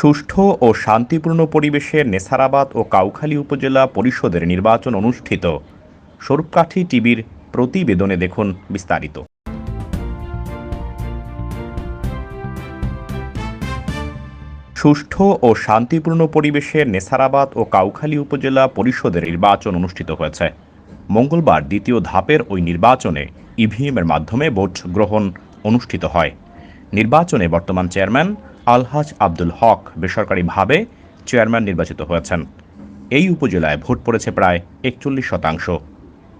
সুষ্ঠু ও শান্তিপূর্ণ পরিবেশে নেসারাবাদ ও কাউখালী উপজেলা পরিষদের নির্বাচন অনুষ্ঠিত। স্বরূপকাঠি টিভির প্রতিবেদনে দেখুন বিস্তারিত। সুষ্ঠু ও শান্তিপূর্ণ পরিবেশে নেসারাবাদ ও কাউখালী উপজেলা পরিষদের নির্বাচন অনুষ্ঠিত হয়েছে। মঙ্গলবার দ্বিতীয় ধাপের ওই নির্বাচনে ইভিএমের মাধ্যমে ভোট গ্রহণ অনুষ্ঠিত হয়। নির্বাচনে বর্তমান চেয়ারম্যান আলহাজ আব্দুল হক বেসরকারিভাবে চেয়ারম্যান নির্বাচিত হয়েছেন। এই উপজেলায় ভোট পড়েছে প্রায় একচল্লিশ শতাংশ।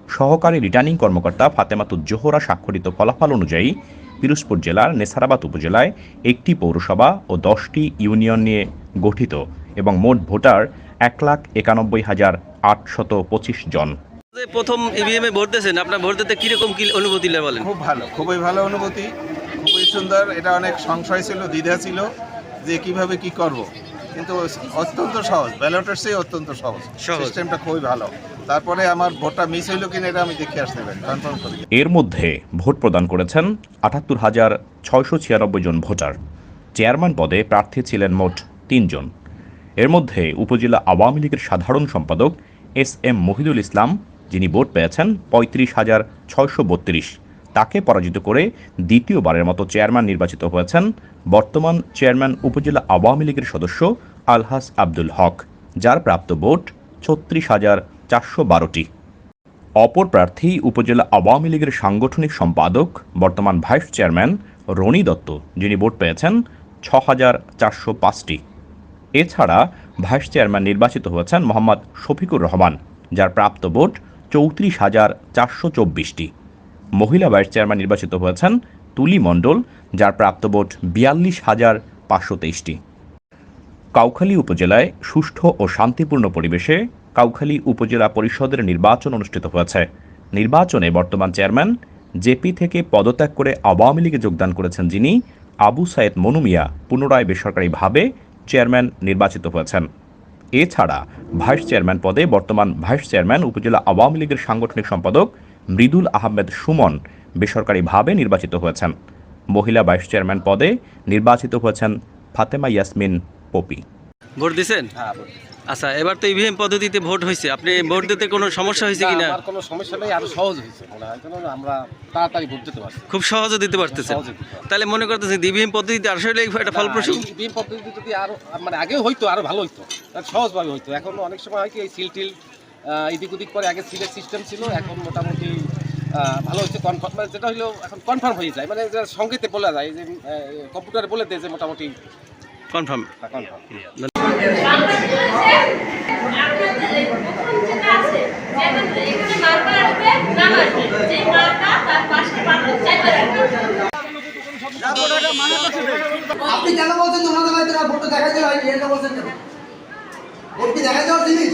সহকারী রিটার্নিং কর্মকর্তা ফাতেমাতুজ জোহরা স্বাক্ষরিত ফলাফল অনুযায়ী পিরোজপুর জেলার নেসারাবাদ উপজেলায় একটি পৌরসভা ও দশটি ইউনিয়ন নিয়ে গঠিত এবং মোট ভোটার এক লাখ একানব্বই হাজার আটশত পঁচিশ জন। প্রথম ইভিএম এ ভোট দিয়েছেন আপনার ভোট দিতে কীরকম কি অনুভূতি বলেন? খুব ভালো খুবই ভালো অনুভূতি। সুন্দর এটা অনেক সংশয় ছিল দ্বিধা ছিল যে কীভাবে কি করব। কিন্তু অত্যন্ত সহজ ব্যালটের চেয়ে অত্যন্ত সহজ। সহজ। সিস্টেমটা খুবই ভালো। তারপরে আমার ভোটটা মিস হইল কিনা এটা আমি দেখে আসতে পারি কনফার্ম করি এর মধ্যে ভোট প্রদান করেছেন আটাত্তর হাজার ছয়শো ছিয়ানব্বই জন ভোটার। চেয়ারম্যান পদে প্রার্থী ছিলেন মোট তিনজন এর মধ্যে উপজেলা আওয়ামী লীগের সাধারণ সম্পাদক এস এম মহিদুল ইসলাম যিনি ভোট পেয়েছেন পঁয়ত্রিশ হাজার ছয়শো বত্রিশ। তাকে পরাজিত করে দ্বিতীয়বারের মতো চেয়ারম্যান নির্বাচিত হয়েছেন বর্তমান চেয়ারম্যান উপজেলা আওয়ামী লীগের সদস্য আলহাস আব্দুল হক, যার প্রাপ্ত ভোট ছত্রিশ হাজার চারশো বারোটি। অপর প্রার্থী উপজেলা আওয়ামী লীগের সাংগঠনিক সম্পাদক, বর্তমান ভাইস চেয়ারম্যান রনি দত্ত, যিনি ভোট পেয়েছেন ছ হাজার চারশো পাঁচটি। এছাড়া ভাইস চেয়ারম্যান নির্বাচিত হয়েছেন মোহাম্মদ শফিকুর রহমান, যার প্রাপ্ত ভোট চৌত্রিশ হাজার চারশো চব্বিশটি। মহিলা ভাইস চেয়ারম্যান নির্বাচিত হয়েছেন তুলি মণ্ডল, যার প্রাপ্ত ভোট বিয়াল্লিশ হাজার পাঁচশো তেইশটি। কাউখালী উপজেলায় সুষ্ঠু ও শান্তিপূর্ণ পরিবেশে কাউখালী উপজেলা পরিষদের নির্বাচন অনুষ্ঠিত হয়েছে। নির্বাচনে বর্তমান চেয়ারম্যান জেপি থেকে পদত্যাগ করে আওয়ামী লীগে যোগদান করেছেন যিনি। আবু সায়েদ মনুমিয়া পুনরায় বেসরকারিভাবে চেয়ারম্যান নির্বাচিত হয়েছেন। এছাড়া ভাইস চেয়ারম্যান পদে বর্তমান ভাইস চেয়ারম্যান উপজেলা আওয়ামী লীগের সাংগঠনিক সম্পাদক মৃদুল আহমেদ সুমন বেসরকারিভাবে নির্বাচিত হয়েছেন। মহিলা ভাইস চেয়ারম্যান পদে নির্বাচিত হয়েছেন ফাতেমা ইয়াসমিন পপি। ভোট দিয়েছেন আচ্ছা এবার তো ইভিএম পদ্ধতিতে ভোট হয়েছে। আপনি ভোট দিতে কোনো সমস্যা হয়েছে না, কিনা? আমার কোনো সমস্যা নেই আরও সহজ হয়েছে মনে হয় আমরা তাড়াতাড়ি ভোট দিতে পারছি। খুব সহজে দিতে পারতেছেন। পারছি। তাহলে মনে করতেছেন ইভিএম পদ্ধতিতে আসলে একটা ফলপ্রসূ? এই পদ্ধতি যদি আরও মানে আগেও হইতো আরও ভালো হইতো সহজভাবে হইতো। এখন অনেক সময় হয় কি এই সিল টিল এদিক ওদিক করে আগে সিলের সিস্টেম ছিল এখন মোটামুটি ভালো হচ্ছে কনফার্ম মানে যেটা হলো এখন কনফার্ম হয়ে যায়। মানে সঙ্গীতে বলা যায় যে কম্পিউটারে বলে দেয় যে মোটামুটি কনফার্ম কনফার্ম আপনি কেন বলছেন না ভোটটা দেখা দিলে হয়নি এটা বলছেন কেন? ভোট কি দেখা যাওয়ার জিনিস?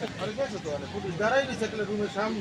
মানে পুলিশ দাঁড়াই রুমের সামনে।